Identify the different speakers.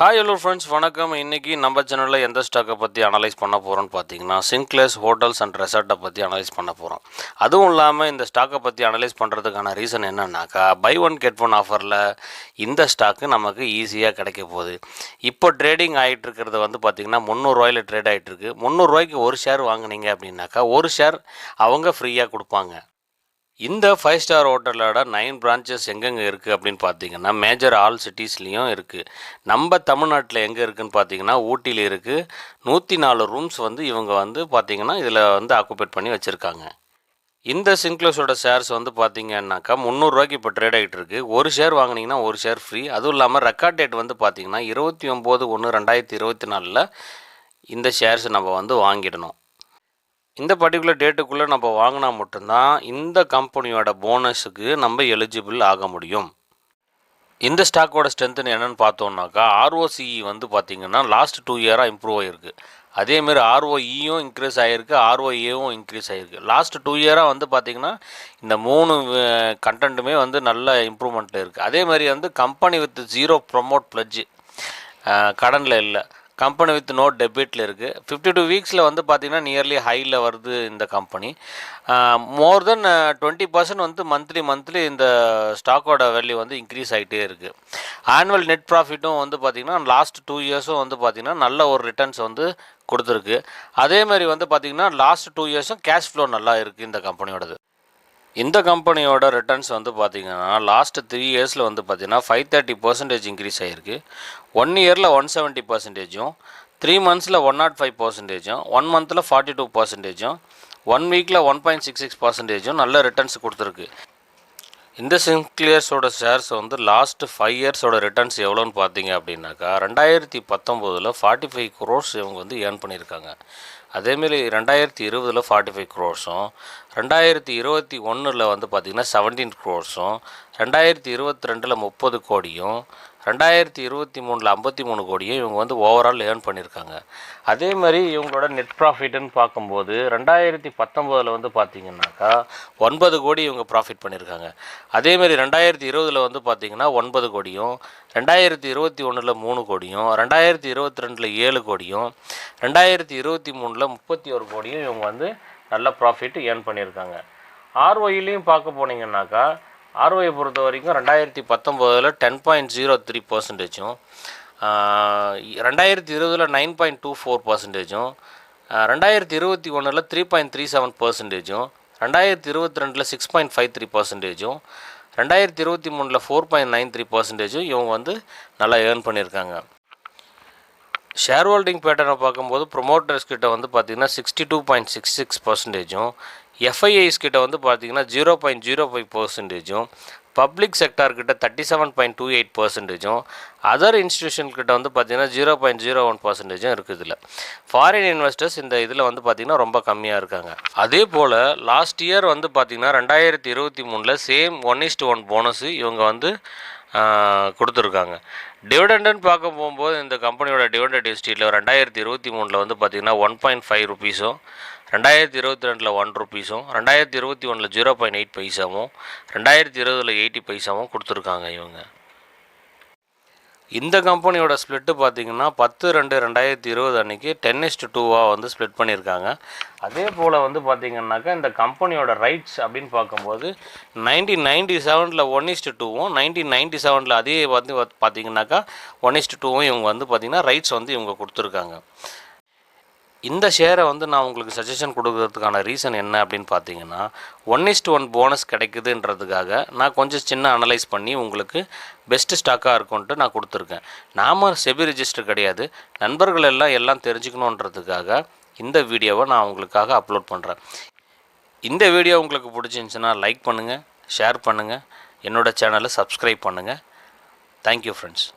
Speaker 1: Hi hello friends வணக்கம். இன்றைக்கி நம்ம சேனலில் எந்த ஸ்டாக்கை பற்றி அனலைஸ் பண்ண போகிறோம்னு பார்த்தீங்கன்னா சிங்க்ளேஸ் ஹோட்டல்ஸ் அண்ட் ரெசார்ட்டை பற்றி அனலைஸ் பண்ண போகிறோம் அதுவும் இல்லாமல் இந்த ஸ்டாக்கை பற்றி அனலைஸ் பண்ணுறதுக்கான ரீசன் என்னன்னாக்கா பை ஒன் கெட் ஒன் ஆஃபரில் இந்த ஸ்டாக்கு நமக்கு ஈஸியாக கிடைக்க போகுது. இப்போ ட்ரேடிங் ஆகிட்டு இருக்கிறது வந்து பார்த்திங்கன்னா முந்நூறுரூவாயில் ட்ரேட் ஆகிட்டு இருக்கு. முந்நூறுரூவாய்க்கு ஒரு ஷேர் வாங்குனீங்க அப்படின்னாக்கா ஒரு ஷேர் அவங்க ஃப்ரீயாக கொடுப்பாங்க. இந்த ஃபைவ் ஸ்டார் ஹோட்டலோட நைன் பிரான்ச்சஸ் எங்கெங்கே இருக்குது அப்படின்னு பார்த்தீங்கன்னா மேஜர் ஆல் சிட்டிஸ்லேயும் இருக்குது நம்ம தமிழ்நாட்டில் எங்கே இருக்குதுன்னு பார்த்தீங்கன்னா ஊட்டியில் இருக்குது நூற்றி நாலு ரூம்ஸ் வந்து இவங்க வந்து பார்த்திங்கன்னா இதில் வந்து ஆக்குபேட் பண்ணி வச்சுருக்காங்க. இந்த சின்க்ளோஸோட ஷேர்ஸ் வந்து பார்த்தீங்கன்னாக்கா முந்நூறுரூவாய்க்கு இப்போ ட்ரேட் ஆகிட்டு இருக்கு. ஒரு ஷேர் வாங்கினீங்கன்னா ஒரு ஷேர் ஃப்ரீ அதுவும் இல்லாமல் ரெக்கார்ட் டேட் வந்து பார்த்தீங்கன்னா இருபத்தி ஒம்பது ஒன்று ரெண்டாயிரத்தி இருபத்தி நாலில் இந்த ஷேர்ஸ் நம்ம வந்து வாங்கிடணும். இந்த பர்டிகுலர் டேட்டுக்குள்ளே நம்ம வாங்கினா மட்டும்தான் இந்த கம்பெனியோட போனஸுக்கு நம்ம எலிஜிபிள் ஆக முடியும். இந்த ஸ்டாக்கோட ஸ்ட்ரென்த்துன்னு என்னென்னு பார்த்தோம்னாக்கா ஆர்ஓசிஇ வந்து பார்த்திங்கன்னா லாஸ்ட் டூ இயராக இம்ப்ரூவ் ஆகிருக்கு அதேமாரி ஆர்ஓஇயும் இன்க்ரீஸ் ஆகிருக்கு ஆர்ஓஏவும் இன்க்ரீஸ் ஆகிருக்கு லாஸ்ட் டூ இயராக வந்து பார்த்திங்கன்னா இந்த மூணு கண்டென்ட்டுமே வந்து நல்ல இம்ப்ரூவ்மெண்ட்டில் இருக்குது அதேமாதிரி வந்து company with zero promoter pledge கடனில் இல்லை. கம்பெனி வித் நோ டெபிட்டில் இருக்குது ஃபிஃப்டி டூ வீக்ஸில் வந்து பார்த்திங்கன்னா நியர்லி ஹையில் வருது இந்த company more than twenty percent வந்து மந்த்லி மந்த்லி இந்த ஸ்டாக்கோட வேல்யூ வந்து இன்க்ரீஸ் ஆகிட்டே இருக்குது ஆனுவல் நெட் ப்ராஃபிட்டும் வந்து பார்த்திங்கன்னா லாஸ்ட் டூ இயர்ஸும் வந்து பார்த்திங்கன்னா நல்ல ஒரு ரிட்டர்ன்ஸ் வந்து கொடுத்துருக்கு. அதேமாதிரி வந்து பார்த்திங்கன்னா லாஸ்ட் டூ இயர்ஸும் கேஷ் ஃப்ளோ நல்லா இருக்குது இந்த கம்பெனியோடது இந்த கம்பெனியோட ரிட்டர்ன்ஸ் வந்து பார்த்திங்கன்னா லாஸ்ட் த்ரீ இயர்ஸில் வந்து பார்த்திங்கன்னா ஃபைவ் தேர்ட்டி பர்சன்டேஜ் இன்க்ரீஸ் ஆகிருக்கு ஒன் இயரில் ஒன் செவன்ட்டி பர்சன்டேஜும் த்ரீ மந்த்ஸில் ஒன் நாட் ஃபைவ் பர்சன்டேஜும் ஒன் மந்தில் ஃபார்ட்டி டூ பர்சன்டேஜும் ஒன் வீக்கில் ஒன் பாயிண்ட் சிக்ஸ் சிக்ஸ் பர்சன்டேஜும் நல்ல ரிட்டர்ன்ஸ் கொடுத்துருக்கு. இந்த சிங்க்ளியர்ஸோட ஷேர்ஸ் வந்து லாஸ்ட் ஃபைவ் இயர்ஸோட ரிட்டர்ன்ஸ் எவ்வளோன்னு பார்த்தீங்க அப்படின்னாக்கா ரெண்டாயிரத்தி பத்தொம்போதில் ஃபார்ட்டி ஃபைவ் குரோர்ஸ் இவங்க வந்து ஏர்ன் பண்ணியிருக்காங்க. அதேமாரி ரெண்டாயிரத்தி இருபதில் ஃபார்ட்டி ஃபைவ் க்ரோர்ஸும் ரெண்டாயிரத்தி இருபத்தி ஒன்றில் வந்து பார்த்திங்கன்னா செவன்டீன் க்ரோர்ஸும் ரெண்டாயிரத்தி இருபத்தி ரெண்டில் முப்பது கோடியும் ரெண்டாயிரத்தி இருபத்தி மூணில் ஐம்பத்தி மூணு கோடியும் இவங்க வந்து ஓவரால் ஏர்ன் பண்ணியிருக்காங்க. அதே மாதிரி இவங்களோட நெட் ப்ராஃபிட்டுன்னு பார்க்கும்போது ரெண்டாயிரத்தி பத்தொம்போதில் வந்து பார்த்திங்கனாக்கா ஒன்பது கோடி இவங்க ப்ராஃபிட் பண்ணியிருக்காங்க. அதேமாரி ரெண்டாயிரத்தி இருபதில் வந்து பார்த்திங்கன்னா ஒன்பது கோடியும் ரெண்டாயிரத்தி இருபத்தி ஒன்றில் மூணு கோடியும் ரெண்டாயிரத்தி இருபத்தி ரெண்டில் ஏழு கோடியும் ரெண்டாயிரத்தி இருபத்தி மூணில் முப்பத்தி ஒரு கோடியும் இவங்க வந்து நல்ல ப்ராஃபிட் ஏர்ன் பண்ணியிருக்காங்க. ஆர்ஒயிலையும் பார்க்க போனீங்கன்னாக்கா ஆர்ஓஐ பொறுத்த வரைக்கும் ரெண்டாயிரத்தி பத்தொம்போதில் டென் பாயிண்ட் ஜீரோ த்ரீ பர்சன்டேஜும் ரெண்டாயிரத்தி இருபதில் நைன் பாயிண்ட் டூ ஃபோர் பர்சன்டேஜும் ரெண்டாயிரத்தி இருபத்தி ஒன்றில் த்ரீ பாயிண்ட் த்ரீ செவன் பர்சன்டேஜும் ரெண்டாயிரத்தி இருபத்தி ரெண்டில் சிக்ஸ் பாயிண்ட் ஃபைவ் த்ரீ பர்சன்டேஜும் ரெண்டாயிரத்தி இருபத்தி மூணில் ஃபோர் பாயிண்ட் நைன் த்ரீ பர்சன்டேஜும் இவங்க வந்து நல்லா ஏர்ன் பண்ணியிருக்காங்க. ஷேர் ஹோல்டிங் பேட்டர்னை பார்க்கும்போது ப்ரொமோட்டர்ஸ் கிட்ட வந்து பார்த்திங்கன்னா sixty two point six six பர்சன்டேஜும் FIIs கிட்ட வந்து பார்த்திங்கன்னா ஜீரோ பாயிண்ட் ஜீரோ ஃபைவ் பர்சன்டேஜும் public செக்டார்கிட்ட thirty seven point two eight பர்சன்டேஜும் other இன்ஸ்டியூஷன்கிட்ட வந்து பார்த்திங்கன்னா ஜீரோ பாயிண்ட் ஜீரோ ஒன் பர்சன்டேஜும் இருக்குது இதில் ஃபாரின் இன்வெஸ்டர்ஸ் இந்த இதில் வந்து பார்த்திங்கன்னா ரொம்ப கம்மியாக இருக்காங்க. அதே போல் லாஸ்ட் இயர் வந்து பார்த்திங்கன்னா ரெண்டாயிரத்தி இருபத்தி மூணில் same one is to one bonus இவங்க வந்து கொடுத்துருக்காங்க. டிவிடெண்டுன்னு பார்க்க போகும்போது இந்த கம்பெனியோட டிவிடெண்ட் ஹிஸ்ட்ரியில் ரெண்டாயிரத்தி இருபத்தி மூணில் வந்து பார்த்திங்கன்னா ஒன் பாயிண்ட் ஃபைவ் ருபீஸும் ரெண்டாயிரத்தி இருபத்தி ரெண்டில் ஒன் ருபீஸும் ரெண்டாயிரத்தி இருபத்தி ஒன்றில் ஜீரோ பாயிண்ட் எயிட் பைசாவும் ரெண்டாயிரத்தி இருபதில் எயிட்டி பைசாவும் கொடுத்துருக்காங்க இவங்க. இந்த கம்பெனியோட ஸ்ப்ளிட்டு பார்த்தீங்கன்னா பத்து ரெண்டு ரெண்டாயிரத்தி இருபது அன்றைக்கி டென் இஸ்ட் டூவாக வந்து ஸ்ப்ளிட் பண்ணியிருக்காங்க. அதே போல் வந்து பார்த்திங்கன்னாக்கா இந்த கம்பெனியோட ரைட்ஸ் அப்படின்னு பார்க்கும்போது நைன்டீன் நைன்டி செவனில் ஒன் இஸ்ட் டூவும் நைன்டீன் நைன்டி செவனில் அதே வந்து பார்த்திங்கனாக்கா ஒன் இஸ்ட் டூவும் இவங்க வந்து பார்த்திங்கன்னா ரைட்ஸ் வந்து இவங்க கொடுத்துருக்காங்க. இந்த ஷேரை வந்து நான் உங்களுக்கு சஜஷன் கொடுக்கறதுக்கான ரீசன் என்ன அப்படின்னு பார்த்தீங்கன்னா ஒன் இஸ்ட் ஒன் போனஸ் கிடைக்குதுன்றதுக்காக நான் கொஞ்சம் சின்ன அனலைஸ் பண்ணி உங்களுக்கு பெஸ்ட்டு ஸ்டாக்காக இருக்கும்ன்ட்டு நான் கொடுத்துருக்கேன். நாம் செபி ரிஜிஸ்டர் கிடையாது. நண்பர்கள் எல்லாம் எல்லாம் தெரிஞ்சுக்கணுன்றதுக்காக இந்த வீடியோவை நான் உங்களுக்காக அப்லோட் பண்ணுறேன் இந்த வீடியோ உங்களுக்கு பிடிச்சிருந்துச்சுன்னா லைக் பண்ணுங்கள் ஷேர் பண்ணுங்கள் என்னோடய சேனலை சப்ஸ்கிரைப் பண்ணுங்கள் தேங்க்யூ ஃப்ரெண்ட்ஸ்